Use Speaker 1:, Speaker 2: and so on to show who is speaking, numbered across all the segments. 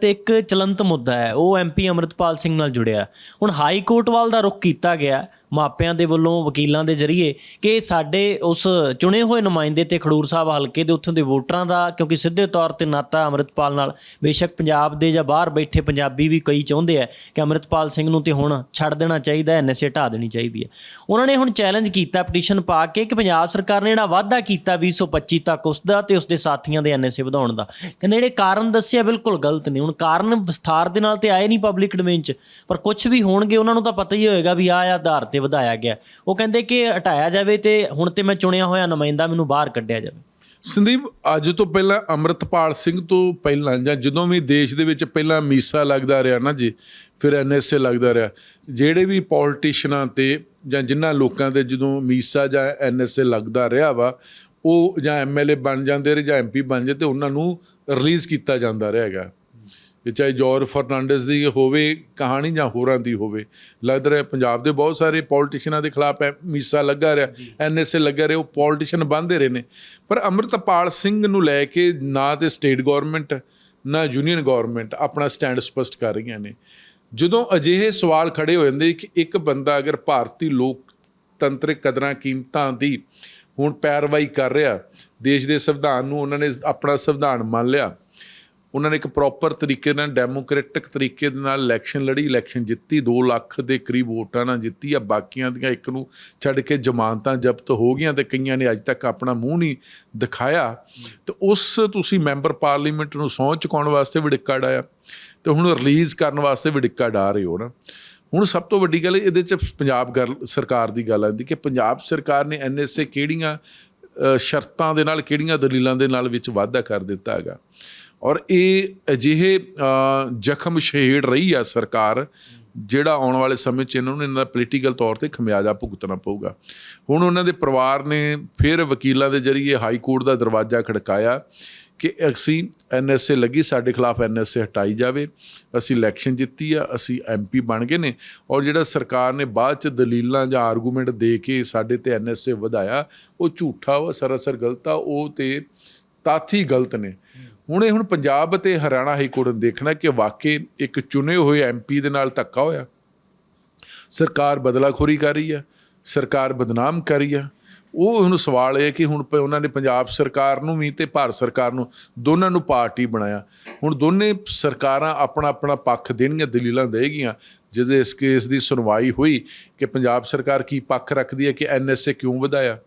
Speaker 1: ਤੇ ਇੱਕ ਚਲੰਤ ਮੁੱਦਾ ਹੈ, ਉਹ ਐਮਪੀ ਅਮਰਿਤਪਾਲ ਸਿੰਘ ਨਾਲ ਜੁੜਿਆ। ਹੁਣ ਹਾਈ ਕੋਰਟ ਵੱਲ ਦਾ ਰੁਖ ਕੀਤਾ ਗਿਆ, ਮਾਪਿਆਂ ਦੇ ਵੱਲੋਂ, ਵਕੀਲਾਂ ਦੇ ਜ਼ਰੀਏ ਕਿ ਸਾਡੇ ਉਸ ਚੁਣੇ ਹੋਏ ਨੁਮਾਇੰਦੇ ਤੇ ਖਡੂਰ ਸਾਹਿਬ ਹਲਕੇ ਦੇ ਉੱਥੋਂ ਦੇ ਵੋਟਰਾਂ ਦਾ, ਕਿਉਂਕਿ ਸਿੱਧੇ ਤੌਰ ਤੇ ਨਾਤਾ ਅਮਰਿਤਪਾਲ ਨਾਲ, ਬੇਸ਼ੱਕ ਪੰਜਾਬ ਦੇ ਜਾਂ ਬਾਹਰ ਬੈਠੇ ਪੰਜਾਬੀ ਵੀ ਕਈ ਚਾਹੁੰਦੇ ਆ ਕਿ ਅਮਰਿਤਪਾਲ ਸਿੰਘ ਨੂੰ ਤੇ ਹੁਣ ਛੱਡ ਦੇਣਾ ਚਾਹੀਦਾ ਹੈ ਐਨਐਸਏ ਹਟਾ ਦੇਣੀ ਚਾਹੀਦੀ ਹੈ। ਉਹਨਾਂ ਨੇ ਹੁਣ ਚੈਲੰਜ ਕੀਤਾ, ਪਟੀਸ਼ਨ ਪਾ ਕੇ ਕਿ ਪੰਜਾਬ ਸਰਕਾਰ ਨੇ ਜਿਹੜਾ ਵਾਅਦਾ ਕੀਤਾ 2025 ਤੱਕ ਉਸ ਦਾ ਤੇ ਉਸ ਦੇ ਸਾਥੀਆਂ ਦੇ ਐਨਐਸਏ ਵਧਾਉਣ ਦਾ। ਕਹਿੰਦੇ ਜਿਹੜੇ ਕਾਰਨ ਦੱਸਿਆ, ਬਿਲਕੁਲ ਗਲਤ ਨੇ। ਹੁਣ ਕਾਰਨ ਵਿਸਥਾਰ ਦੇ ਨਾਲ ਤੇ ਆਏ ਨਹੀਂ ਪਬਲਿਕ ਡੋਮੇਨ 'ਚ, ਪਰ ਕੁਝ ਵੀ ਹੋਣਗੇ, ਉਹਨਾਂ ਨੂੰ ਤਾਂ ਪਤਾ ਹੀ ਹੋਏਗਾ ਵੀ ਆਹ ਆਧਾਰ ਤੇ ਵਧਾਇਆ ਗਿਆ। ਉਹ ਕਹਿੰਦੇ ਕਿ ਹਟਾਇਆ ਜਾਵੇ ਤੇ ਹੁਣ ਤੇ ਮੈਂ ਚੁਣਿਆ ਹੋਇਆ ਨੁਮਾਇੰਦਾ ਮੈਨੂੰ ਬਾਹਰ ਕੱਢਿਆ ਜਾਵੇ।
Speaker 2: ਸੰਦੀਪ, ਅੱਜ ਤੋਂ ਪਹਿਲਾਂ ਅੰਮ੍ਰਿਤਪਾਲ ਸਿੰਘ ਤੋਂ ਪਹਿਲਾਂ ਜਾਂ ਜਦੋਂ ਵੀ ਦੇਸ਼ ਦੇ ਵਿੱਚ ਪਹਿਲਾਂ ਮੀਸਾ ਲੱਗਦਾ ਰਿਹਾ ਨਾ ਜੀ, ਫਿਰ ਐਨਐਸਏ ਲੱਗਦਾ ਰਿਹਾ, ਜਿਹੜੇ ਵੀ ਪੋਲਿਟਿਸ਼ੀਅਨਾਂ ਤੇ ਜਾਂ ਜਿਨ੍ਹਾਂ ਲੋਕਾਂ ਦੇ ਜਦੋਂ ਮੀਸਾ ਜਾਂ ਐਨਐਸਏ ਲੱਗਦਾ ਰਿਹਾ ਵਾ, ਉਹ ਜਾਂ ਐਮਐਲਏ ਬਣ ਜਾਂਦੇ ਰਹੇ ਜਾਂ ਐਮਪੀ ਬਣ ਜਾਂਦੇ, ਤੇ ਉਹਨਾਂ ਨੂੰ ਰਿਲੀਜ਼ ਕੀਤਾ ਜਾਂਦਾ ਰਿਹਾ ਇਹ ਚਾਹੇ ਜੋਰ ਫਰਨਾਂਡਸ ਦੀ ਹੋਵੇ ਕਹਾਣੀ ਜਾਂ ਹੋਰਾਂ ਦੀ ਹੋਵੇ ਲੱਗ ਰਿਹਾ ਪੰਜਾਬ ਦੇ ਬਹੁਤ ਸਾਰੇ ਪੋਲਿਟਿਸ਼ੀਅਨਾਂ ਦੇ ਖਿਲਾਫ ਐ- ਮੀਸਾ ਲੱਗਾ ਰਿਹਾ ਐਨਐਸਏ ਲੱਗਾ ਰਿਹਾ ਉਹ ਪੋਲਿਟਿਸ਼ੀਅਨ ਬੰਦੇ ਰਹੇ ਨੇ। ਪਰ ਅੰਮ੍ਰਿਤਪਾਲ ਸਿੰਘ ਨੂੰ ਲੈ ਕੇ ਨਾ ਤੇ ਸਟੇਟ ਗਵਰਨਮੈਂਟ ਨਾ ਯੂਨੀਅਨ ਗਵਰਨਮੈਂਟ ਆਪਣਾ ਸਟੈਂਡ ਸਪਸ਼ਟ ਕਰ ਰਹੀਆਂ ਨੇ। ਜਦੋਂ ਅਜਿਹੇ ਸਵਾਲ ਖੜੇ ਹੋ ਜਾਂਦੇ ਕਿ ਇੱਕ ਬੰਦਾ ਅਗਰ ਭਾਰਤੀ ਲੋਕਤੰਤਰਿਕ ਕਦਰਾਂ ਕੀਮਤਾਂ ਦੀ ਹੁਣ ਪੈਰਵਾਈ ਕਰ ਰਿਹਾ ਦੇਸ਼ ਦੇ ਸੰਵਿਧਾਨ ਨੂੰ ਉਹਨਾਂ ਨੇ ਆਪਣਾ ਸੰਵਿਧਾਨ ਮੰਨ ਲਿਆ ਉਹਨਾਂ ਨੇ ਇੱਕ ਪ੍ਰੋਪਰ ਤਰੀਕੇ ਨਾਲ ਡੈਮੋਕ੍ਰੈਟਿਕ ਤਰੀਕੇ ਦੇ ਨਾਲ ਇਲੈਕਸ਼ਨ ਲੜੀ ਇਲੈਕਸ਼ਨ ਜਿੱਤੀ 2 ਲੱਖ ਦੇ ਕਰੀਬ ਵੋਟਾਂ ਨਾਲ ਜਿੱਤੀ, ਆ ਬਾਕੀਆਂ ਦੀਆਂ ਇੱਕ ਨੂੰ ਛੱਡ ਕੇ ਜ਼ਮਾਨਤਾਂ ਜ਼ਬਤ ਹੋ ਗਈਆਂ ਤੇ ਕਈਆਂ ਨੇ ਅੱਜ ਤੱਕ ਆਪਣਾ ਮੂੰਹ ਨਹੀਂ ਦਿਖਾਇਆ। ਤੇ ਉਸ ਤੁਸੀਂ ਮੈਂਬਰ ਪਾਰਲੀਮੈਂਟ ਨੂੰ ਸਹੁੰ ਚੁਕਾਉਣ ਵਾਸਤੇ ਵੀ ਡਿੱਕਾ ਡਾਇਆ ਤੇ ਹੁਣ ਰਿਲੀਜ਼ ਕਰਨ ਵਾਸਤੇ ਵੀ ਡਿੱਕਾ ਡਾ ਰਹੇ ਹੋ ਨਾ। ਹੁਣ ਸਭ ਤੋਂ ਵੱਡੀ ਗੱਲ ਇਹਦੇ ਚ ਪੰਜਾਬ ਗੱਲ ਸਰਕਾਰ ਦੀ ਗੱਲ ਆਉਂਦੀ ਕਿ ਪੰਜਾਬ ਸਰਕਾਰ ਨੇ ਐਨਐਸਏ ਕਿਹੜੀਆਂ ਸ਼ਰਤਾਂ ਦੇ ਨਾਲ, ਕਿਹੜੀਆਂ ਦਲੀਲਾਂ ਦੇ ਨਾਲ ਵਿੱਚ ਵਾਅਦਾ ਕਰ ਦਿੱਤਾ ਹੈਗਾ। ਔਰ ਇਹ ਅਜਿਹੇ ਜ਼ਖਮ ਸ਼ਹੀੜ ਰਹੀ ਆ ਸਰਕਾਰ, ਜਿਹੜਾ ਆਉਣ ਵਾਲੇ ਸਮੇਂ 'ਚ ਇਹਨਾਂ ਨੂੰ ਇਹਨਾਂ ਦਾ ਪੋਲੀਟੀਕਲ ਤੌਰ ਤੇ ਖਮਿਆਜਾ ਭੁਗਤਣਾ ਪਊਗਾ। ਹੁਣ ਉਹਨਾਂ ਦੇ ਪਰਿਵਾਰ ਨੇ ਫਿਰ ਵਕੀਲਾਂ ਦੇ ਜ਼ਰੀਏ ਹਾਈ ਕੋਰਟ ਦਾ ਦਰਵਾਜ਼ਾ ਖੜਕਾਇਆ ਕਿ ਅਸੀਂ ਐਨਐਸਏ ਲੱਗੀ, ਸਾਡੇ ਖਿਲਾਫ ਐਨਐਸਏ ਹਟਾਈ ਜਾਵੇ। ਅਸੀਂ ਇਲੈਕਸ਼ਨ ਜਿੱਤੀ ਆ, ਅਸੀਂ ਐਮਪੀ ਬਣ ਗਏ ਨੇ। ਔਰ ਜਿਹੜਾ ਸਰਕਾਰ ਨੇ ਬਾਅਦ ਚ ਦਲੀਲਾਂ ਜਾਂ ਆਰਗੂਮੈਂਟ ਦੇ ਕੇ ਸਾਡੇ ਤੇ ਐਨਐਸਏ ਵਧਾਇਆ, ਉਹ ਝੂਠਾ ਵਾ, ਸਰਾਸਰ ਗਲਤ ਆ, ਉਹ ਤੇ ਤਾਥੀ ਗਲਤ ਨੇ। ਹੁਣ ਇਹ ਹੁਣ ਪੰਜਾਬ ਅਤੇ ਹਰਿਆਣਾ ਹਾਈ ਕੋਰਟ ਨੇ ਦੇਖਣਾ ਕਿ ਵਾਕਈ ਇੱਕ ਚੁਣੇ ਹੋਏ ਐਮਪੀ ਦੇ ਨਾਲ ਧੱਕਾ ਹੋਇਆ। ਸਰਕਾਰ ਬਦਲਾਖੋਰੀ ਕਰ ਰਹੀ ਆ ਸਰਕਾਰ ਬਦਨਾਮ ਕਰ ਰਹੀ ਆ ਉਹ ਹੁਣ ਸਵਾਲ ਇਹ ਹੈ ਕਿ ਹੁਣ ਪ- ਉਹਨਾਂ ਨੇ ਪੰਜਾਬ ਸਰਕਾਰ ਨੂੰ ਵੀ ਤੇ ਭਾਰਤ ਸਰਕਾਰ ਨੂੰ ਦੋਨਾਂ ਨੂੰ ਪਾਰਟੀ ਬਣਾਇਆ। ਹੁਣ ਦੋਨੇ ਸਰਕਾਰਾਂ ਆਪਣਾ ਆਪਣਾ ਪੱਖ ਦੇਣਗੀਆਂ, ਦਲੀਲਾਂ ਦੇਗੀਆਂ ਜਦੋਂ ਇਸ ਕੇਸ ਦੀ ਸੁਣਵਾਈ ਹੋਈ ਕਿ ਪੰਜਾਬ ਸਰਕਾਰ ਕੀ ਪੱਖ ਰੱਖਦੀ ਹੈ ਕਿ ਐਨਐਸਏ ਕਿਉਂ ਵਧਾਇਆ?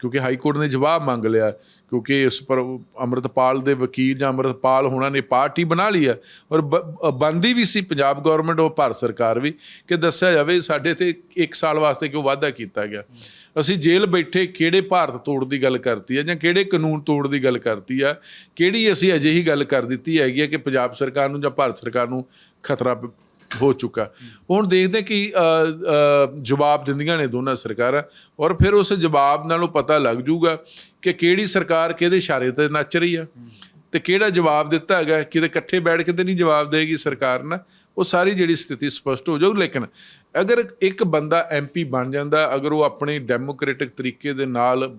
Speaker 2: ਕਿਉਂਕਿ ਹਾਈ ਕੋਰਟ ਨੇ ਜਵਾਬ ਮੰਗ ਲਿਆ ਕਿਉਂਕਿ ਇਸ ਪਰ ਅੰਮ੍ਰਿਤਪਾਲ ਦੇ ਵਕੀਲ ਜਾਂ ਅੰਮ੍ਰਿਤਪਾਲ ਹੋਣਾ ਨੇ ਪਾਰਟੀ ਬਣਾ ਲਈ ਹੈ ਔਰ ਬ- ਬੰਦੀ ਵੀ ਸੀ ਪੰਜਾਬ ਗਵਰਨਮੈਂਟ ਔਰ ਭਾਰਤ ਸਰਕਾਰ ਵੀ ਕਿ ਦੱਸਿਆ ਜਾਵੇ ਸਾਡੇ ਤੇ 1 ਸਾਲ ਵਾਸਤੇ ਕਿਉਂ ਵਾਅਦਾ ਕੀਤਾ ਗਿਆ। ਅਸੀਂ ਜੇਲ੍ਹ ਬੈਠੇ ਕਿਹੜੇ ਭਾਰਤ ਤੋੜ ਦੀ ਗੱਲ ਕਰਤੀ ਹੈ ਜਾਂ ਕਿਹੜੇ ਕਾਨੂੰਨ ਤੋੜ ਦੀ ਗੱਲ ਕਰਤੀ ਆ, ਕਿਹੜੀ ਅਸੀਂ ਅਜਿਹੀ ਗੱਲ ਕਰ ਦਿੱਤੀ ਹੈਗੀ ਹੈ ਕਿ ਪੰਜਾਬ ਸਰਕਾਰ ਨੂੰ ਜਾਂ ਭਾਰਤ ਸਰਕਾਰ ਨੂੰ ਖਤਰਾ ਹੋ ਚੁੱਕਾ। ਹੁਣ ਦੇਖਦੇ ਕਿ ਜਵਾਬ ਦਿੰਦੀਆਂ ਨੇ ਦੋਨਾਂ ਸਰਕਾਰਾਂ ਔਰ ਫਿਰ ਉਸ ਜਵਾਬ ਨਾਲੋਂ ਪਤਾ ਲੱਗ ਜੂਗਾ ਕਿ ਕਿਹੜੀ ਸਰਕਾਰ ਕਿਹਦੇ ਇਸ਼ਾਰੇ ਤੇ ਨੱਚ ਰਹੀ ਆ ਤੇ ਕਿਹੜਾ ਜਵਾਬ ਦਿੱਤਾ ਹੈਗਾ। ਕਿਤੇ ਇਕੱਠੇ ਬੈਠ ਕੇ ਤੇ ਨਹੀਂ ਜਵਾਬ ਦੇਗੀ ਸਰਕਾਰ ਨਾ, ਉਹ ਸਾਰੀ ਜਿਹੜੀ ਸਥਿਤੀ ਸਪਸ਼ਟ ਹੋ ਜਾਊ। ਲੇਕਿਨ ਅਗਰ ਇੱਕ ਬੰਦਾ ਐਮਪੀ ਬਣ ਜਾਂਦਾ, ਅਗਰ ਉਹ ਆਪਣੀ ਡੈਮੋਕ੍ਰੈਟਿਕ ਤਰੀਕੇ ਦੇ ਨਾਲ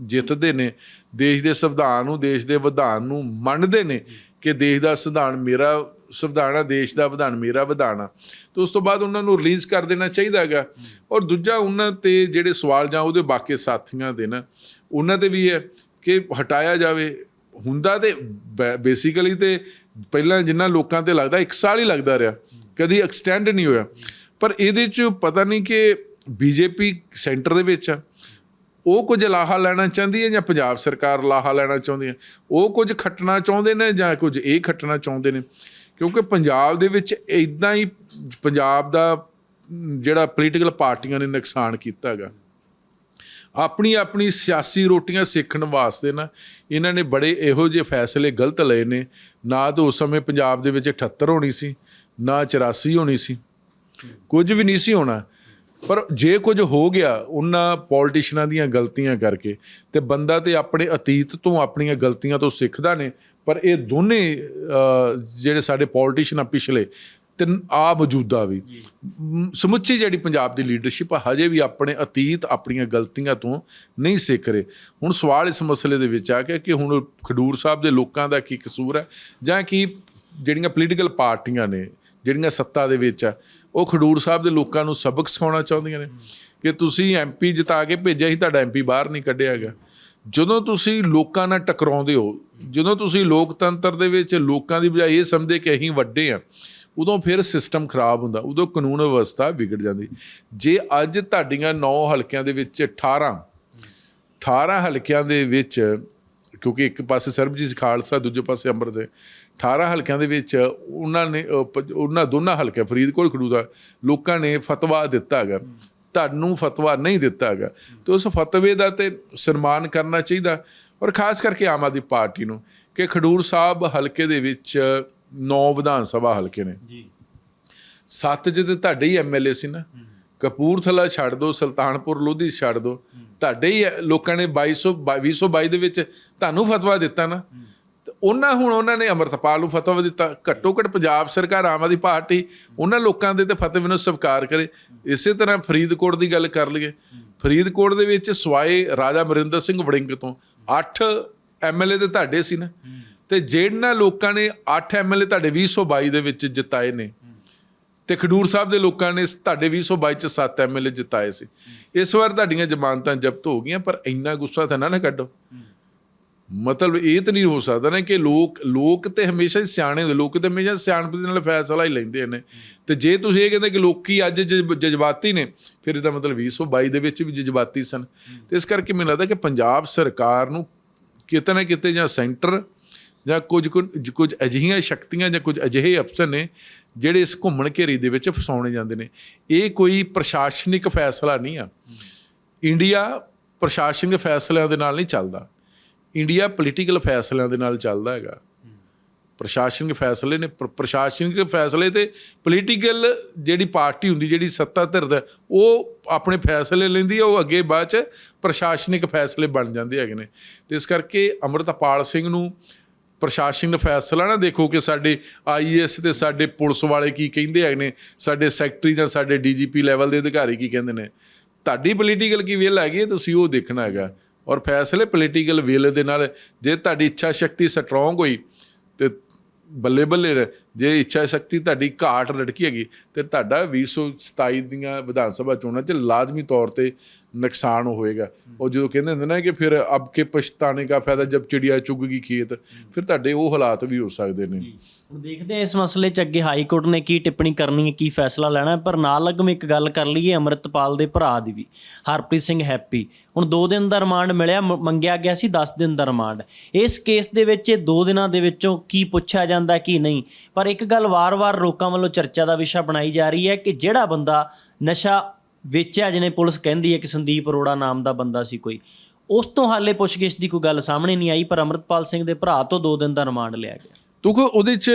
Speaker 2: ਜਿੱਤਦੇ ਨੇ, ਦੇਸ਼ ਦੇ ਸੰਵਿਧਾਨ ਨੂੰ, ਦੇਸ਼ ਦੇ ਵਿਧਾਨ ਨੂੰ ਮੰਨਦੇ ਨੇ ਕਿ ਦੇਸ਼ ਦਾ ਸੰਵਿਧਾਨ ਮੇਰਾ ਸੰਵਿਧਾਨ ਆ, ਦੇਸ਼ ਦਾ ਵਿਧਾਨ, ਮੇਰਾ ਵਿਧਾਨ ਆ। ਤੇ ਉਸ ਤੋਂ ਬਾਅਦ ਉਹਨਾਂ ਨੂੰ ਰਿਲੀਜ਼ ਕਰ ਦੇਣਾ ਚਾਹੀਦਾ ਹੈਗਾ। ਔਰ ਦੂਜਾ ਉਹਨਾਂ ਤੇ ਜਿਹੜੇ ਸਵਾਲ ਜਾਂ ਉਹਦੇ ਬਾਕੀ ਸਾਥੀਆਂ ਦੇ ਨਾ, ਉਹਨਾਂ ਤੇ ਵੀ ਹੈ ਕਿ ਹਟਾਇਆ ਜਾਵੇ। ਹੁੰਦਾ ਤੇ ਬੇਸਿਕਲੀ ਤੇ ਪਹਿਲਾਂ ਜਿੰਨਾ ਲੋਕਾਂ ਤੇ ਲੱਗਦਾ, ਇੱਕ ਸਾਲ ਹੀ ਲੱਗਦਾ ਰਿਹਾ। ਕਦੀ ਐਕਸਟੈਂਡ ਨਹੀਂ ਹੋਇਆ। ਪਰ ਇਹਦੇ ਚ ਪਤਾ ਨਹੀਂ ਕਿ ਬੀਜੇਪੀ ਸੈਂਟਰ ਦੇ ਵਿੱਚ ਆ। ਉਹ ਕੁਝ ਲਾਹਾ ਲੈਣਾ ਚਾਹੁੰਦੀ ਹੈ ਜਾਂ ਪੰਜਾਬ ਸਰਕਾਰ ਲਾਹਾ ਲੈਣਾ ਚਾਹੁੰਦੀ ਹੈ? ਉਹ ਕੁਝ ਖੱਟਣਾ ਚਾਹੁੰਦੇ ਨੇ ਜਾਂ ਕੁਝ ਇਹ ਖੱਟਣਾ ਚਾਹੁੰਦੇ ਨੇ? ਕਿਉਂਕਿ ਪੰਜਾਬ ਦੇ ਵਿੱਚ ਇਦਾਂ ਹੀ ਪੰਜਾਬ ਦਾ ਜਿਹੜਾ ਪੋਲੀਟੀਕਲ ਪਾਰਟੀਆਂ ਨੇ ਨੁਕਸਾਨ ਕੀਤਾ ਹੈਗਾ। ਆਪਣੀ ਆਪਣੀ ਸਿਆਸੀ ਰੋਟੀਆਂ ਸੇਖਣ ਵਾਸਤੇ ਨਾ ਇਹਨਾਂ ਨੇ ਬੜੇ ਇਹੋ ਜਿਹੇ ਫੈਸਲੇ ਗਲਤ ਲਏ ਨੇ। ਨਾ ਤਾਂ ਉਸ ਸਮੇਂ ਪੰਜਾਬ ਦੇ ਵਿੱਚ 78 ਹੋਣੀ ਸੀ, ਨਾ 84 ਹੋਣੀ ਸੀ। ਕੁਝ ਵੀ ਨਹੀਂ ਸੀ ਹੋਣਾ। ਪਰ ਜੇ ਕੁਝ ਹੋ ਗਿਆ ਉਹਨਾਂ ਪੋਲਿਟਿਸ਼ੀਅਨਾਂ ਦੀਆਂ ਗਲਤੀਆਂ ਕਰਕੇ ਤੇ ਬੰਦਾ ਤੇ ਆਪਣੇ ਅਤੀਤ ਤੋਂ ਆਪਣੀਆਂ ਗਲਤੀਆਂ ਤੋਂ ਸਿੱਖਦਾ ਨੇ ਪਰ ਇਹ ਦੋਨੇ ਜਿਹੜੇ ਸਾਡੇ ਪੋਲਿਟਿਸ਼ੀਅਨ ਆ ਪਿਛਲੇ ਤੇ ਆ ਮੌਜੂਦਾ ਵੀ। ਸਮੁੱਚੀ ਜਿਹੜੀ ਪੰਜਾਬ ਦੀ ਲੀਡਰਸ਼ਿਪ ਆ ਹਜੇ ਵੀ ਆਪਣੇ ਅਤੀਤ ਆਪਣੀਆਂ ਗਲਤੀਆਂ ਤੋਂ ਨਹੀਂ ਸਿੱਖ ਰਹੇ। ਹੁਣ ਸਵਾਲ ਇਸ ਮਸਲੇ ਦੇ ਵਿੱਚ ਆ ਗਿਆ ਕਿ ਹੁਣ ਖਡੂਰ ਸਾਹਿਬ ਦੇ ਲੋਕਾਂ ਦਾ ਕੀ ਕਸੂਰ ਹੈ? ਜਾਂ ਕਿ ਜਿਹੜੀਆਂ ਪੋਲੀਟੀਕਲ ਪਾਰਟੀਆਂ ਨੇ ਜਿਹੜੀਆਂ ਸੱਤਾ ਦੇ ਵਿੱਚ ਆ ਉਹ ਖਡੂਰ ਸਾਹਿਬ ਦੇ ਲੋਕਾਂ ਨੂੰ ਸਬਕ ਸਿਖਾਉਣਾ ਚਾਹੁੰਦੀਆਂ ਨੇ? ਕਿ ਤੁਸੀਂ ਐਮਪੀ ਜਿਤਾ ਕੇ ਭੇਜਿਆ ਸੀ ਤੁਹਾਡਾ ਐਮਪੀ ਬਾਹਰ ਨਹੀਂ ਕੱਢਿਆ ਗਿਆ ਜਦੋਂ ਤੁਸੀਂ ਲੋਕਾਂ ਨਾਲ ਟਕਰਾਉਂਦੇ ਹੋ, ਜਦੋਂ ਤੁਸੀਂ ਲੋਕਤੰਤਰ ਦੇ ਵਿੱਚ ਲੋਕਾਂ ਦੀ ਬਜਾਏ ਇਹ ਸਮਝਦੇ ਕਿ ਅਸੀਂ ਵੱਡੇ ਆ ਉਦੋਂ ਫਿਰ ਸਿਸਟਮ ਖਰਾਬ ਹੁੰਦਾ, ਉਦੋਂ ਕਾਨੂੰਨ ਵਿਵਸਥਾ ਵਿਗੜ ਜਾਂਦੀ। ਜੇ ਅੱਜ ਤੁਹਾਡੀਆਂ 9 ਹਲਕਿਆਂ ਦੇ ਵਿੱਚ 18 18 ਹਲਕਿਆਂ ਦੇ ਵਿੱਚ, ਕਿਉਂਕਿ ਇੱਕ ਪਾਸੇ ਸਰਬਜੀਤ ਖਾਲਸਾ, ਦੂਜੇ ਪਾਸੇ ਅੰਮ੍ਰਿਤ ਹੈ 18 ਹਲਕਿਆਂ ਦੇ ਵਿੱਚ ਉਹਨਾਂ ਨੇ ਉਹਨਾਂ ਦੋਨਾਂ ਹਲਕਿਆਂ, ਫਰੀਦਕੋਟ, ਖਡੂਰ ਦਾ ਲੋਕਾਂ ਨੇ ਫਤਵਾ ਦਿੱਤਾ ਹੈਗਾ। ਤੁਹਾਨੂੰ ਫਤਵਾ ਨਹੀਂ ਦਿੱਤਾ ਹੈਗਾ। ਤੇ ਉਸ ਫਤਵੇ ਦਾ ਤੇ ਸਨਮਾਨ ਕਰਨਾ ਚਾਹੀਦਾ। ਔਰ ਖਾਸ ਕਰਕੇ ਆਮ ਆਦਮੀ ਪਾਰਟੀ ਨੂੰ ਕਿ ਖਡੂਰ ਸਾਹਿਬ ਹਲਕੇ ਦੇ ਵਿੱਚ 9 ਵਿਧਾਨ ਸਭਾ ਹਲਕੇ ਨੇ।
Speaker 1: ਜੀ।
Speaker 2: ਸੱਤ ਜਿਹਦੇ ਤੁਹਾਡੇ ਹੀ ਐਮਐਲਏ ਸੀ ਨਾ। ਕਪੂਰਥਲਾ ਛੱਡ ਦਿਓ ਸੁਲਤਾਨਪੁਰ ਲੋਧੀ ਛੱਡ ਦਿਓ ਤੁਹਾਡੇ ਹੀ ਲੋਕਾਂ ਨੇ 2200 2022 ਦੇ ਵਿੱਚ ਤੁਹਾਨੂੰ ਫਤਵਾ ਦਿੱਤਾ ਨਾ। ਉਹਨਾਂ ਹੁਣ ਉਹਨਾਂ ਨੇ ਅਮਰਤਪਾਲ ਨੂੰ ਫਤਵਾ ਦਿੱਤਾ। ਘੱਟੋ ਘੱਟ ਪੰਜਾਬ ਸਰਕਾਰ ਆਮ ਆਦਮੀ ਪਾਰਟੀ, ਉਹਨਾਂ ਲੋਕਾਂ ਦੇ ਤੇ ਫਤਵੇ ਨੂੰ ਸਵੀਕਾਰ ਕਰੇ। ਇਸੇ ਤਰ੍ਹਾਂ ਫਰੀਦਕੋਟ ਦੀ ਗੱਲ ਕਰ ਲਈਏ। ਫਰੀਦਕੋਟ ਦੇ ਵਿੱਚ ਸਵਾਏ ਰਾਜਾ ਮਰਿੰਦਰ ਸਿੰਘ ਵੜਿੰਗ ਤੋਂ 8 ਐਮਐਲਏ ਤੇ ਤੁਹਾਡੇ ਸੀ ਨਾ। ਤੇ ਜਿਹਨਾਂ ਲੋਕਾਂ ਨੇ 8 ਐਮਐਲਏ ਤੁਹਾਡੇ 2022 ਦੇ ਵਿੱਚ ਜਿਤਾਏ ਨੇ, ਤੇ ਖਡੂਰ ਸਾਹਿਬ ਦੇ ਲੋਕਾਂ ਨੇ ਤੁਹਾਡੇ 2022 ਚ 7 ਐਮਐਲਏ ਜਿਤਾਏ ਸੀ। ਇਸ ਵਾਰ ਤੁਹਾਡੀਆਂ ਜ਼ਮਾਨਤਾਂ ਜ਼ਬਤ ਹੋ ਗਈਆਂ, ਪਰ ਇੰਨਾ ਗੁੱਸਾ ਤਾਂ ਨਾ ਨਾ ਕੱਢੋ। ਮਤਲਬ ਇਹ ਤਾਂ ਨਹੀਂ ਹੋ ਸਕਦਾ ਨਾ ਕਿ ਲੋਕ ਲੋਕ ਤੇ ਹਮੇਸ਼ਾ ਹੀ ਸਿਆਣੇ ਹੁੰਦੇ, ਲੋਕ ਤੇ ਹਮੇਸ਼ਾ ਸਿਆਣਪ ਦੇ ਨਾਲ ਫੈਸਲਾ ਹੀ ਲੈਂਦੇ ਨੇ। ਤੇ ਜੇ ਤੁਸੀਂ ਇਹ ਕਹਿੰਦੇ ਕਿ ਲੋਕੀ ਅੱਜ ਜਜ਼ਬ- ਜਜ਼ਬਾਤੀ ਨੇ, ਫਿਰ ਇਹਦਾ ਮਤਲਬ 2022 ਦੇ ਵਿੱਚ ਵੀ ਜਜ਼ਬਾਤੀ ਸਨ। ਤੇ ਇਸ ਕਰਕੇ ਮੈਨੂੰ ਲੱਗਦਾ ਕਿ ਪੰਜਾਬ ਸਰਕਾਰ ਨੂੰ ਕਿਤੇ ਨਾ ਕਿਤੇ ਜਾਂ ਸੈਂਟਰ ਜਾਂ ਕੁਝ ਕੁ- ਕੁਝ ਅਜਿਹੀਆਂ ਸ਼ਕਤੀਆਂ ਜਾਂ ਕੁਝ ਅਜਿਹੇ ਅਫਸਰ ਨੇ ਜਿਹੜੇ ਇਸ ਘੁੰਮਣ ਘੇਰੀ ਦੇ ਵਿੱਚ ਫਸਾਉਣੇ ਜਾਂਦੇ ਨੇ। ਇਹ ਕੋਈ ਪ੍ਰਸ਼ਾਸਨਿਕ ਫੈਸਲਾ ਨਹੀਂ ਆ। ਇੰਡੀਆ ਪ੍ਰਸ਼ਾਸਨਿਕ ਫੈਸਲਿਆਂ ਦੇ ਨਾਲ ਨਹੀਂ ਚੱਲਦਾ। ਇੰਡੀਆ ਪੋਲੀਟੀਕਲ ਫੈਸਲਿਆਂ ਦੇ ਨਾਲ ਚੱਲਦਾ ਹੈਗਾ। ਪ੍ਰਸ਼ਾਸਨਿਕ ਫੈਸਲੇ ਨੇ, ਪ੍ਰ- ਪ੍ਰਸ਼ਾਸਨਿਕ ਫੈਸਲੇ ਤੇ ਪੋਲੀਟੀਕਲ ਜਿਹੜੀ ਪਾਰਟੀ ਹੁੰਦੀ, ਜਿਹੜੀ ਸੱਤਾ ਧਿਰ ਉਹ ਆਪਣੇ ਫੈਸਲੇ ਲੈਂਦੀ ਹੈ ਉਹ ਅੱਗੇ ਬਾਅਦ ਚ ਪ੍ਰਸ਼ਾਸਨਿਕ ਫੈਸਲੇ ਬਣ ਜਾਂਦੇ ਹੈਗੇ ਨੇ। ਤੇ ਇਸ ਕਰਕੇ ਅਮਰਤਪਾਲ ਸਿੰਘ ਨੂੰ ਪ੍ਰਸ਼ਾਸਨਿਕ ਫੈਸਲਾ ਨਾ ਦੇਖੋ ਕਿ ਸਾਡੇ ਆਈਐਸ ਤੇ ਸਾਡੇ ਪੁਲਿਸ ਵਾਲੇ ਕੀ ਕਹਿੰਦੇ ਹੈਗੇ ਨੇ, ਸਾਡੇ ਸੈਕਟਰੀ ਜਾਂ ਸਾਡੇ ਡੀਜੀਪੀ ਲੈਵਲ ਦੇ ਅਧਿਕਾਰੀ ਕੀ ਕਹਿੰਦੇ ਨੇ। ਤੁਹਾਡੀ ਪੋਲੀਟੀਕਲ ਕੀ ਵੇਲ ਹੈਗੀ ਹੈ, ਤੁਸੀਂ ਉਹ ਦੇਖਣਾ ਹੈਗਾ। ਔਰ ਫੈਸਲੇ ਪੋਲੀਟੀਕਲ ਵਿਲ ਦੇ ਨਾਲ ਜੇ ਤੁਹਾਡੀ ਇੱਛਾ ਸ਼ਕਤੀ ਸਟਰੋਂਗ ਹੋਈ ਤੇ ਬੱਲੇ ਬੱਲੇ ਰਹਿ। ਜੇ ਇੱਛਾ ਸ਼ਕਤੀ ਤੁਹਾਡੀ ਘਾਟ ਲੜਕੀ ਹੈਗੀ ਤੇ ਤੁਹਾਡਾ 2027 ਦੀਆਂ ਵਿਧਾਨ ਸਭਾ ਚੋਣਾਂ 'ਚ ਲਾਜ਼ਮੀ ਤੌਰ ਤੇ ਨੁਕਸਾਨ ਹੋਏਗਾ। ਉਹ ਜਦੋਂ ਕਹਿੰਦੇ ਹੁੰਦੇ ਨਾ ਕਿ ਫਿਰ ਅਬ ਕੇ ਪਛਤਾਣੇ ਦਾ ਫਾਇਦਾ, ਜਬ ਚਿੜੀਆ ਚੁੱਗ ਗਈ ਖੇਤ, ਫਿਰ ਤੁਹਾਡੇ ਉਹ ਹਾਲਾਤ ਵੀ ਹੋ ਸਕਦੇ ਨੇ।
Speaker 1: ਹੁਣ ਦੇਖਦੇ ਹਾਂ ਇਸ ਮਸਲੇ 'ਚ ਅੱਗੇ ਹਾਈ ਕੋਰਟ ਨੇ ਕੀ ਟਿੱਪਣੀ ਕਰਨੀ ਹੈ, ਕੀ ਫੈਸਲਾ ਲੈਣਾ ਪਰ ਨਾਲ ਲੱਗਮ ਇੱਕ ਗੱਲ ਕਰ ਲਈਏ, ਅੰਮ੍ਰਿਤਪਾਲ ਦੇ ਭਰਾ ਦੀ ਵੀ, ਹਰਪ੍ਰੀਤ ਸਿੰਘ ਹੈਪੀ। ਹੁਣ 2 ਦਿਨ ਦਾ ਰਿਮਾਂਡ ਮਿਲਿਆ ਮੰਗਿਆ ਗਿਆ ਸੀ 10 ਦਿਨ ਦਾ ਰਿਮਾਂਡ। ਇਸ ਕੇਸ ਦੇ ਵਿੱਚ ਇਹ 2 ਦਿਨਾਂ ਦੇ ਵਿੱਚੋਂ ਕੀ ਪੁੱਛਿਆ ਜਾਂਦਾ, ਕੀ ਨਹੀਂ? ਪਰ ਇੱਕ ਗੱਲ ਵਾਰ-ਵਾਰ ਲੋਕਾਂ ਵੱਲੋਂ ਚਰਚਾ ਦਾ ਵਿਸ਼ਾ ਬਣਾਈ ਜਾ ਰਹੀ ਹੈ ਕਿ ਜਿਹੜਾ ਬੰਦਾ ਨਸ਼ਾ ਵੇਚਿਆ ਜਿਹਨੇ ਪੁਲਿਸ ਕਹਿੰਦੀ ਹੈ ਕਿ ਸੰਦੀਪ ਅਰੋੜਾ ਨਾਮ ਦਾ ਬੰਦਾ ਸੀ ਕੋਈ। ਉਸ ਤੋਂ ਹਾਲੇ ਪੁੱਛਗਿੱਛ ਦੀ ਕੋਈ ਗੱਲ ਸਾਹਮਣੇ ਨਹੀਂ ਆਈ, ਪਰ ਅੰਮ੍ਰਿਤਪਾਲ ਸਿੰਘ ਦੇ ਭਰਾ ਤੋਂ 2 ਦਿਨ ਦਾ ਰਿਮਾਂਡ ਲਿਆ ਗਿਆ।
Speaker 2: ਕਿਉਂਕਿ ਉਹਦੇ 'ਚ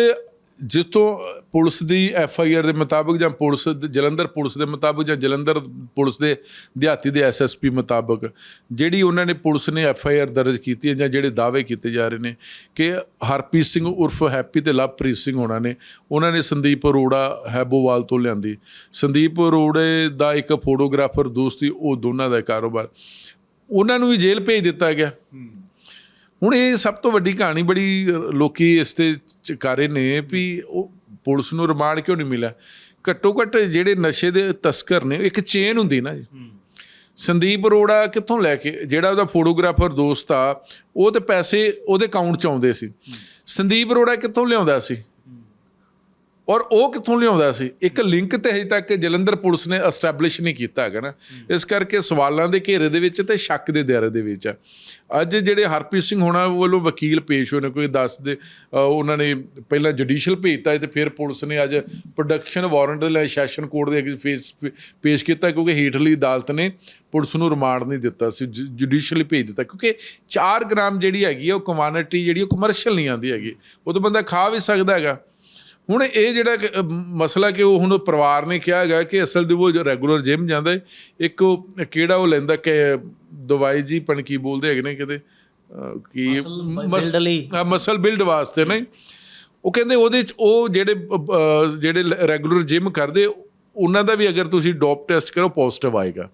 Speaker 2: ਜਿਸ ਤੋਂ ਪੁਲਿਸ ਦੀ ਐਫ ਆਈ ਆਰ ਦੇ ਮੁਤਾਬਕ ਜਾਂ ਪੁਲਿਸ ਜਲੰਧਰ ਪੁਲਿਸ ਦੇ ਮੁਤਾਬਕ ਜਾਂ ਜਲੰਧਰ ਪੁਲਿਸ ਦੇ ਦਿਹਾਤੀ ਦੇ ਐਸ ਐਸ ਪੀ ਮੁਤਾਬਕ, ਜਿਹੜੀ ਉਹਨਾਂ ਨੇ ਪੁਲਿਸ ਨੇ ਐਫ ਆਈ ਆਰ ਦਰਜ ਕੀਤੀ ਹੈ ਜਾਂ ਜਿਹੜੇ ਦਾਅਵੇ ਕੀਤੇ ਜਾ ਰਹੇ ਨੇ ਕਿ ਹਰਪ੍ਰੀਤ ਸਿੰਘ ਉਰਫ ਹੈਪੀ ਤੇ ਲਵਪ੍ਰੀਤ ਸਿੰਘ ਹੋਣਾ ਨੇ, ਉਹਨਾਂ ਨੇ ਸੰਦੀਪ ਅਰੋੜਾ ਹੈਬੋਵਾਲ ਤੋਂ ਲਿਆਂਦੀ। ਸੰਦੀਪ ਅਰੋੜੇ ਦਾ ਇੱਕ ਫੋਟੋਗ੍ਰਾਫਰ, ਦੋਸਤੀ, ਉਹ ਦੋਨਾਂ ਦਾ ਕਾਰੋਬਾਰ। ਉਹਨਾਂ ਨੂੰ ਵੀ ਜੇਲ੍ਹ ਭੇਜ ਦਿੱਤਾ ਗਿਆ। ਹੁਣ ਇਹ ਸਭ ਤੋਂ ਵੱਡੀ ਕਹਾਣੀ ਬੜੀ ਲੋਕੀ ਇਸ ਤੇ ਚਕਾਰੇ ਨੇ ਵੀ ਉਹ ਪੁਲਿਸ ਨੂੰ ਰਿਮਾਂਡ ਕਿਉਂ ਨਹੀਂ ਮਿਲਿਆ? ਘੱਟੋ ਘੱਟ ਜਿਹੜੇ ਨਸ਼ੇ ਦੇ ਤਸਕਰ ਨੇ ਇੱਕ ਚੇਨ ਹੁੰਦੀ ਨਾ ਜੀ। ਸੰਦੀਪ ਅਰੋੜਾ ਕਿੱਥੋਂ ਲੈ ਕੇ ਜਿਹੜਾ ਉਹਦਾ ਫੋਟੋਗ੍ਰਾਫਰ ਦੋਸਤ ਆ ਉਹ ਤੇ ਪੈਸੇ ਉਹਦੇ ਅਕਾਊਂਟ 'ਚ ਆਉਂਦੇ ਸੀ। ਸੰਦੀਪ ਅਰੋੜਾ ਕਿੱਥੋਂ ਲਿਆਉਂਦਾ ਸੀ? ਔਰ ਉਹ ਕਿੱਥੋਂ ਲਿਆਉਂਦਾ ਸੀ? ਇੱਕ ਲਿੰਕ ਤੇ ਹਜੇ ਤੱਕ ਜਲੰਧਰ ਪੁਲਿਸ ਨੇ ਐਸਟੈਬਲਿਸ਼ ਨਹੀਂ ਕੀਤਾ ਹੈਗਾ ਨਾ। ਇਸ ਕਰਕੇ ਸਵਾਲਾਂ ਦੇ ਘੇਰੇ ਦੇ ਵਿੱਚ ਤੇ ਸ਼ੱਕ ਦੇ ਦਾਇਰੇ ਦੇ ਵਿੱਚ ਆ। ਅੱਜ ਜਿਹੜੇ ਹਰਪ੍ਰੀਤ ਸਿੰਘ ਹੋਣਾ ਵੱਲੋਂ ਵਕੀਲ ਪੇਸ਼ ਹੋਏ ਨੇ ਕੋਈ ਦੱਸ ਦੇ ਉਹਨਾਂ ਨੇ ਪਹਿਲਾਂ ਜੁਡੀਸ਼ੀਅਲ ਭੇਜਤਾ ਤੇ ਫਿਰ ਪੁਲਿਸ ਨੇ ਅੱਜ ਪ੍ਰੋਡਕਸ਼ਨ ਵਾਰੰਟ ਦੇ ਲਈ ਸੈਸ਼ਨ ਕੋਰਟ ਦੇ ਅੱਗੇ ਪੇਸ਼ ਕੀਤਾ ਕਿਉਂਕਿ ਹੇਠਲੀ ਅਦਾਲਤ ਨੇ ਪੁਲਿਸ ਨੂੰ ਰਿਮਾਂਡ ਨਹੀਂ ਦਿੱਤਾ ਸੀ ਜੁਡੀਸ਼ੀਅਲੀ ਭੇਜ ਦਿੱਤਾ। ਕਿਉਂਕਿ 4 ਗ੍ਰਾਮ ਜਿਹੜੀ ਹੈਗੀ ਉਹ ਕਮਾਨਿਟੀ ਜਿਹੜੀ ਉਹ ਕਮਰਸ਼ੀਅਲ ਨਹੀਂ ਆਉਂਦੀ ਹੈਗੀ। ਉਹ ਤਾਂ ਬੰਦਾ ਖਾ ਵੀ ਸਕਦਾ ਹੈਗਾ। ਹੁਣ ਇਹ ਜਿਹੜਾ ਮਸਲਾ ਕਿ ਉਹ ਹੁਣ ਪਰਿਵਾਰ ਨੇ ਕਿਹਾ ਹੈਗਾ ਕਿ ਅਸਲ ਦੇ ਉਹ ਜੋ ਰੈਗੂਲਰ ਜਿਮ ਜਾਂਦਾ ਹੈ। ਇੱਕ ਉਹ ਕਿਹੜਾ ਉਹ ਲੈਂਦਾ ਕਿ ਦਵਾਈ ਜੀ ਪਣ ਕੀ ਬੋਲਦੇ ਹੈਗੇ ਨੇ ਕਿਤੇ ਕੀ। ਮਸਲ ਬਿਲਡ ਵਾਸਤੇ ਨਹੀਂ। ਉਹ ਕਹਿੰਦੇ ਉਹਦੇ ਚ ਉਹ ਜਿਹੜੇ ਜਿਹੜੇ ਰੈਗੂਲਰ ਜਿਮ ਕਰਦੇ ਉਹਨਾਂ ਦਾ ਵੀ ਅਗਰ ਤੁਸੀਂ ਡੋਪ ਟੈਸਟ ਕਰੋ ਪੋਜ਼ਿਟਿਵ ਆਏਗਾ।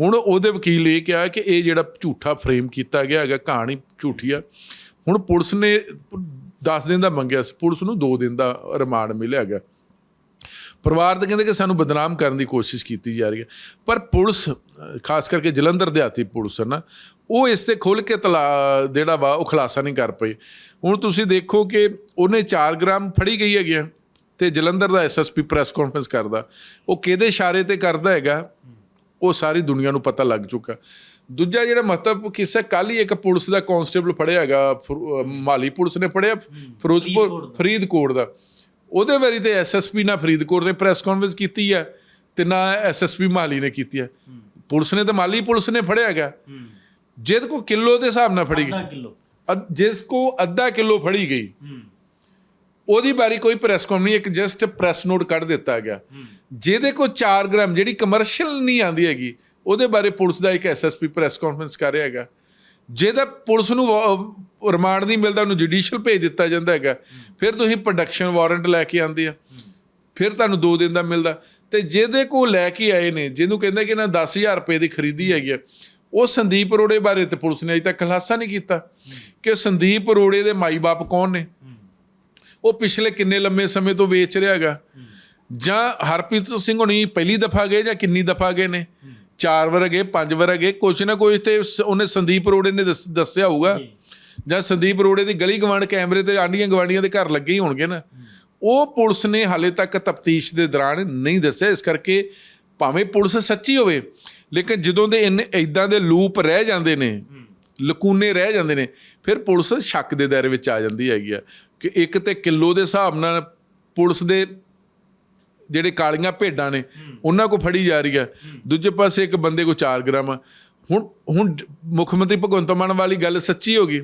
Speaker 2: ਹੁਣ ਉਹਦੇ ਵਕੀਲ ਇਹ ਕਿਹਾ ਕਿ ਇਹ ਜਿਹੜਾ ਝੂਠਾ ਫਰੇਮ ਕੀਤਾ ਗਿਆ ਹੈਗਾ ਕਹਾਣੀ ਝੂਠੀ ਆ। ਹੁਣ ਪੁਲਿਸ ਨੇ 10 ਦਿਨ ਦਾ ਮੰਗਿਆ ਸੀ, ਪੁਲਿਸ ਨੂੰ 2 ਦਿਨ ਦਾ ਰਿਮਾਂਡ ਮਿਲਿਆ ਗਿਆ ਪਰਿਵਾਰ ਤਾਂ ਕਹਿੰਦੇ ਕਿ ਸਾਨੂੰ ਬਦਨਾਮ ਕਰਨ ਦੀ ਕੋਸ਼ਿਸ਼ ਕੀਤੀ ਜਾ ਰਹੀ ਹੈ। ਪਰ ਪੁਲਿਸ, ਖਾਸ ਕਰਕੇ ਜਲੰਧਰ ਦਿਹਾਤੀ ਪੁਲਿਸ ਹੈ ਨਾ, ਉਹ ਇਸ ਤੇ ਖੁੱਲ ਕੇ ਤਲਾ, ਜਿਹੜਾ ਵਾ, ਉਹ ਖੁਲਾਸਾ ਨਹੀਂ ਕਰ ਪਈ ਹੁਣ ਤੁਸੀਂ ਦੇਖੋ ਕਿ ਉਹਨੇ 4 ਗ੍ਰਾਮ ਫੜੀ ਗਈ ਹੈਗੀ ਆ ਤੇ ਜਲੰਧਰ ਦਾ ਐਸਐਸਪੀ ਪ੍ਰੈਸ ਕਾਨਫਰੰਸ ਕਰਦਾ। ਉਹ ਕਿਹਦੇ ਇਸ਼ਾਰੇ ਤੇ ਕਰਦਾ ਹੈਗਾ? ਉਹ ਸਾਰੀ ਦੁਨੀਆ ਨੂੰ ਪਤਾ ਲੱਗ ਚੁੱਕਾ। ਦੂਜਾ ਜਿਹੜਾ ਮਹੱਤਵ ਕਿੱਸਾ ਕੱਲ ਹੀ ਇੱਕ ਪੁਲਿਸ ਦਾ ਕਾਂਸਟੇਬਲ ਫੜਿਆ ਹੈਗਾ ਮਾਲੀ ਪੁਲਿਸ ਨੇ ਫੜਿਆ ਫਿਰੋਜ਼ਪੁਰ ਫਰੀਦਕੋਟ ਦਾ। ਉਹਦੇ ਵਾਰੀ ਤੇ ਐਸਐਸਪੀ ਨਾਲ ਫਰੀਦਕੋਟ ਨੇ ਪ੍ਰੈਸ ਕਾਨਫਰੰਸ ਕੀਤੀ ਹੈ ਤੇ ਨਾ ਐਸਐਸਪੀ ਮਾਲੀ ਨੇ ਕੀਤੀ ਹੈ। ਪੁਲਿਸ ਨੇ ਤਾਂ ਮਾਲੀ ਪੁਲਿਸ ਨੇ ਫੜਿਆ ਹੈਗਾ। ਜਿਹਦੇ ਕੋ ਕਿਲੋ ਦੇ ਹਿਸਾਬ ਨਾਲ ਫੜੀ ਗਈ।
Speaker 1: ਕਿਲੋ।
Speaker 2: ਅ- ਜਿਸ ਕੋ ਅੱਧਾ ਕਿਲੋ ਫੜੀ ਗਈ। ਉਹਦੀ ਬਾਰੇ ਕੋਈ ਪ੍ਰੈਸ ਕਾਨਫਰੰਸ ਨਹੀਂ ਇੱਕ ਜਸਟ ਪ੍ਰੈਸ ਨੋਟ ਕੱਢ ਦਿੱਤਾ ਗਿਆ। ਜਿਹਦੇ ਕੋਲ 4 ਗ੍ਰਾਮ ਜਿਹੜੀ ਕਮਰਸ਼ੀਅਲ ਨਹੀਂ ਆਂਦੀ ਹੈਗੀ ਉਹਦੇ ਬਾਰੇ ਪੁਲਿਸ ਦਾ ਇੱਕ ਐਸਐਸਪੀ ਪ੍ਰੈਸ ਕਾਨਫਰੰਸ ਕਰ ਰਿਹਾ ਹੈਗਾ। ਜਿਹਦਾ ਪੁਲਿਸ ਨੂੰ ਰਿਮਾਂਡ ਨਹੀਂ ਮਿਲਦਾ ਉਹਨੂੰ ਜੁਡੀਸ਼ੀਅਲ ਭੇਜ ਦਿੱਤਾ ਜਾਂਦਾ ਹੈਗਾ। ਫਿਰ ਤੁਸੀਂ ਪ੍ਰੋਡਕਸ਼ਨ ਵਾਰੰਟ ਲੈ ਕੇ ਆਉਂਦੇ ਆ। ਫਿਰ ਤੁਹਾਨੂੰ 2 ਦਿਨ ਦਾ ਮਿਲਦਾ। ਤੇ ਜਿਹਦੇ ਕੋ ਲੈ ਕੇ ਆਏ ਨੇ ਜਿਹਨੂੰ ਕਹਿੰਦੇ ਕਿ ਨਾ 10000 ਰੁਪਏ ਦੀ ਖਰੀਦੀ ਹੈਗੀ ਆ, ਉਹ ਸੰਦੀਪ ਅਰੋੜੇ ਬਾਰੇ ਤੇ ਪੁਲਿਸ ਨੇ ਅਜੇ ਤੱਕ ਖੁਲਾਸਾ ਨਹੀਂ ਕੀਤਾ। ਕਿ ਸੰਦੀਪ ਅਰੋੜੇ ਦੇ ਮਾਈ-ਬਾਪ ਕੌਣ ਨੇ? ਉਹ ਪਿਛਲੇ ਕਿੰਨੇ ਲੰਮੇ ਸਮੇਂ ਤੋਂ ਵੇਚ ਰਿਹਾ ਹੈਗਾ। ਜਾਂ ਹਰਪ੍ਰੀਤ ਸਿੰਘ ਹੁਣੀ ਪਹਿਲੀ ਦਫਾ ਗਏ ਜਾਂ ਕਿੰਨੀ ਦਫਾ ਗਏ ਨੇ? ਚਾਰ ਵਾਰ ਗਏ ਪੰਜ ਵਾਰ ਗਏ ਕੁਛ ਨਾ ਕੁਛ ਤੇ ਉਹਨੇ ਸੰਦੀਪ ਅਰੋੜੇ ਨੇ ਦੱਸ- ਦੱਸਿਆ ਹੋਊਗਾ। ਜਾਂ। ਸੰਦੀਪ ਅਰੋੜੇ ਦੀ ਗਲੀ ਗਵਾਂਡ ਕੈਮਰੇ ਤੇ ਆਂਡੀਆਂ ਗਵਾਂਡੀਆਂ ਦੇ ਘਰ ਲੱਗੇ ਹੀ ਹੋਣਗੇ ਨਾ। ਉਹ ਪੁਲਿਸ ਨੇ ਹਾਲੇ ਤੱਕ ਤਫਤੀਸ਼ ਦੇ ਦੌਰਾਨ ਨਹੀਂ ਦੱਸਿਆ ਇਸ ਕਰਕੇ ਭਾਵੇਂ ਪੁਲਿਸ ਸੱਚੀ ਹੋਵੇ ਲੇਕਿਨ ਜਦੋਂ ਦੇ ਇੰਨੇ ਇਦਾਂ ਦੇ ਲੂਪ ਰਹਿ ਜਾਂਦੇ ਨੇ ਲਕੂਨੇ ਰਹਿ ਜਾਂਦੇ ਨੇ ਫਿਰ ਪੁਲਿਸ ਸ਼ੱਕ ਦੇ ਦਾਇਰੇ ਵਿੱਚ ਆ ਜਾਂਦੀ ਹੈਗੀ ਆ। ਕਿ ਇੱਕ ਤੇ ਕਿਲੋ ਦੇ ਹਿਸਾਬ ਨਾਲ ਪੁਲਿਸ ਦੇ ਜਿਹੜੇ ਕਾਲੀਆਂ ਭੇਡਾਂ ਨੇ ਉਹਨਾਂ ਕੋ ਫੜੀ ਜਾ ਰਹੀ ਹੈ। ਦੂਜੇ ਪਾਸੇ ਇੱਕ ਬੰਦੇ ਕੋ 4 ਗ੍ਰਾਮ। ਹੁਣ ਹੁਣ ਮੁੱਖ ਮੰਤਰੀ ਭਗਵੰਤ ਮਾਨ ਵਾਲੀ ਗੱਲ ਸੱਚੀ ਹੋ ਗਈ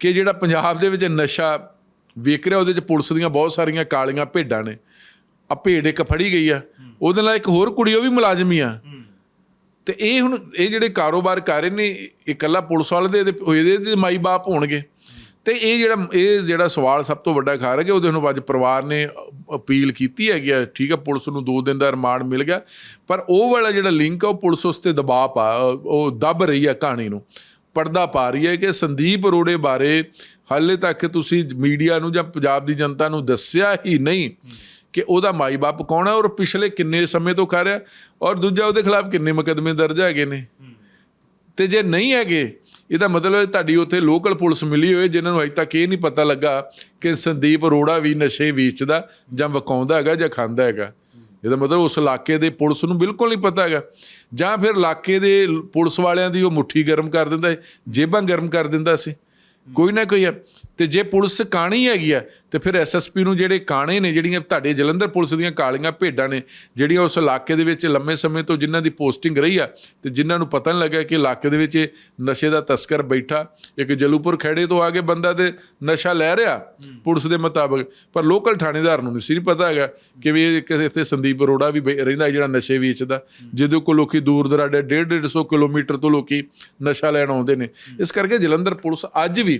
Speaker 2: ਕਿ ਜਿਹੜਾ ਪੰਜਾਬ ਦੇ ਵਿੱਚ ਨਸ਼ਾ ਵੇਖ ਰਿਹਾ ਉਹਦੇ ਚ ਪੁਲਿਸ ਦੀਆਂ ਬਹੁਤ ਸਾਰੀਆਂ ਕਾਲੀਆਂ ਭੇਡਾਂ ਨੇ। ਆ ਭੇਡ ਇੱਕ ਫੜੀ ਗਈ ਆ। ਉਹਦੇ ਨਾਲ ਇੱਕ ਹੋਰ ਕੁੜੀ ਉਹ ਵੀ ਮੁਲਾਜ਼ਮ ਆ। ਤੇ ਇਹ ਹੁਣ ਇਹ ਜਿਹੜੇ ਕਾਰੋਬਾਰ ਕਰ ਰਹੇ ਨੇ ਇਕੱਲਾ ਪੁਲਿਸ ਵਾਲੇ ਦੇ ਇਹਦੇ- ਮਾਈ ਬਾਪ ਹੋਣਗੇ। ਤੇ ਇਹ ਜਿਹੜਾ ਇਹ ਜਿਹੜਾ ਸਵਾਲ ਸਭ ਤੋਂ ਵੱਡਾ ਖਾ ਰਿਹਾ ਕਿ ਉਹਦੇ ਨੂੰ ਅੱਜ ਪਰਿਵਾਰ ਨੇ ਅਪੀਲ ਕੀਤੀ ਹੈਗੀ ਆ, ਠੀਕ ਆ ਪੁਲਿਸ ਨੂੰ 2 ਦਿਨ ਦਾ ਰਿਮਾਂਡ ਮਿਲ ਗਿਆ, ਪਰ ਉਹ ਵਾਲਾ ਜਿਹੜਾ ਲਿੰਕ ਆ, ਉਹ ਪੁਲਿਸ ਉਸ ਤੇ ਦਬਾਅ ਪਾ, ਉਹ ਦੱਬ ਰਹੀ ਹੈ ਕਹਾਣੀ ਨੂੰ, ਪਰਦਾ ਪਾ ਰਹੀ ਹੈ ਕਿ ਸੰਦੀਪ ਅਰੋੜੇ ਬਾਰੇ ਹਾਲੇ ਤੱਕ ਤੁਸੀਂ ਮੀਡੀਆ ਨੂੰ ਜਾਂ ਪੰਜਾਬ ਦੀ ਜਨਤਾ ਨੂੰ ਦੱਸਿਆ ਹੀ ਨਹੀਂ ਕਿ ਉਹਦਾ ਮਾਈ-ਬਾਪ ਕੌਣ ਹੈ ਔਰ ਪਿਛਲੇ ਕਿੰਨੇ ਸਮੇਂ ਤੋਂ ਕਰ ਰਿਹਾ, ਔਰ ਦੂਜਾ ਉਹਦੇ ਖਿਲਾਫ ਕਿੰਨੇ ਮੁਕੱਦਮੇ ਦਰਜ ਹੈਗੇ ਨੇ। ਤੇ ਜੇ ਨਹੀਂ ਹੈਗੇ ਇਹਦਾ ਮਤਲਬ ਹੈ ਤੁਹਾਡੀ ਉੱਥੇ ਲੋਕਲ ਪੁਲਿਸ ਮਿਲੀ ਹੋਏ ਜਿਨ੍ਹਾਂ ਨੂੰ ਅਜੇ ਤੱਕ ਇਹ ਨਹੀਂ ਪਤਾ ਲੱਗਾ ਕਿ ਸੰਦੀਪ ਅਰੋੜਾ ਵੀ ਨਸ਼ੇ ਵੇਚਦਾ ਜਾਂ ਵਕਾਉਂਦਾ ਹੈਗਾ ਜਾਂ ਖਾਂਦਾ ਹੈਗਾ। ਇਹਦਾ ਮਤਲਬ ਉਸ ਇਲਾਕੇ ਦੇ ਪੁਲਿਸ ਨੂੰ ਬਿਲਕੁਲ ਨਹੀਂ ਪਤਾ ਹੈਗਾ। ਜਾਂ ਫਿਰ ਇਲਾਕੇ ਦੇ ਪੁਲਿਸ ਵਾਲਿਆਂ ਦੀ ਉਹ ਮੁੱਠੀ ਗਰਮ ਕਰ ਦਿੰਦਾ ਹੈ, ਜੇਬਾਂ ਗਰਮ ਕਰ ਦਿੰਦਾ ਸੀ। ਕੋਈ ਨਾ ਕੋਈ ਹੈ। ਤੇ ਜੇ ਪੁਲਿਸ ਕਾਣੀ ਹੈਗੀ ਆ ਤੇ ਫਿਰ ਐਸਐਸਪੀ ਨੂੰ ਜਿਹੜੇ ਕਾਣੇ ਨੇ ਜਿਹੜੀਆਂ ਤੁਹਾਡੇ ਜਲੰਧਰ ਪੁਲਿਸ ਦੀਆਂ ਕਾਲੀਆਂ ਭੇਡਾਂ ਨੇ ਜਿਹੜੀਆਂ ਉਸ ਇਲਾਕੇ ਦੇ ਵਿੱਚ ਲੰਮੇ ਸਮੇਂ ਤੋਂ ਜਿਨ੍ਹਾਂ ਦੀ ਪੋਸਟਿੰਗ ਰਹੀ ਆ ਤੇ ਜਿਨ੍ਹਾਂ ਨੂੰ ਪਤਾ ਨਹੀਂ ਲੱਗਾ ਕਿ ਇਲਾਕੇ ਦੇ ਵਿੱਚ ਇਹ ਨਸ਼ੇ ਦਾ ਤਸਕਰ ਬੈਠਾ ਇੱਕ ਜਲੂਪੁਰ ਖੇੜੇ ਤੋਂ ਆ ਕੇ ਬੰਦਾ ਤੇ ਨਸ਼ਾ ਲੈ ਰਿਹਾ ਪੁਲਿਸ ਦੇ ਮੁਤਾਬਕ। ਪਰ ਲੋਕਲ ਥਾਣੇਦਾਰ ਨੂੰ ਨਹੀਂ ਸੀ ਪਤਾ ਹੈਗਾ ਕਿ ਵੀ ਇਹ ਕਿਸੇ ਇੱਥੇ ਸੰਦੀਪ ਅਰੋੜਾ ਵੀ ਰਹਿੰਦਾ ਜਿਹੜਾ ਨਸ਼ੇ ਵੇਚਦਾ। ਜਿਹਦੇ ਕੋਲ ਲੋਕੀ ਦੂਰ ਦਰਾਡੇ 1.5 150 ਕਿਲੋਮੀਟਰ ਤੋਂ ਲੋਕੀ ਨਸ਼ਾ ਲੈਣ ਆਉਂਦੇ ਨੇ। ਇਸ ਕਰਕੇ ਜਲੰਧਰ ਪੁਲਿਸ ਅੱਜ ਵੀ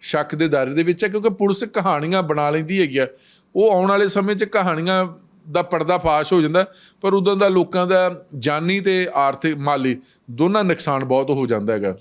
Speaker 2: ਸ਼ੱਕ ਦੇ ਦਾਇਰੇ ਦੇ ਵਿੱਚ ਹੈ ਕਿਉਂਕਿ ਪੁਲਿਸ ਕਹਾਣੀਆਂ ਬਣਾ ਲੈਂਦੀ ਹੈਗੀ ਆ। ਉਹ ਆਉਣ ਵਾਲੇ ਸਮੇਂ 'ਚ ਕਹਾਣੀਆਂ ਦਾ ਪਰਦਾ ਫਾਸ਼ ਹੋ ਜਾਂਦਾ, ਪਰ ਉਦੋਂ ਦਾ ਲੋਕਾਂ ਦਾ ਜਾਨੀ ਤੇ ਆਰਥਿਕ ਮਾਲੀ ਦੋਨਾਂ ਨੁਕਸਾਨ ਬਹੁਤ ਹੋ ਜਾਂਦਾ ਹੈਗਾ।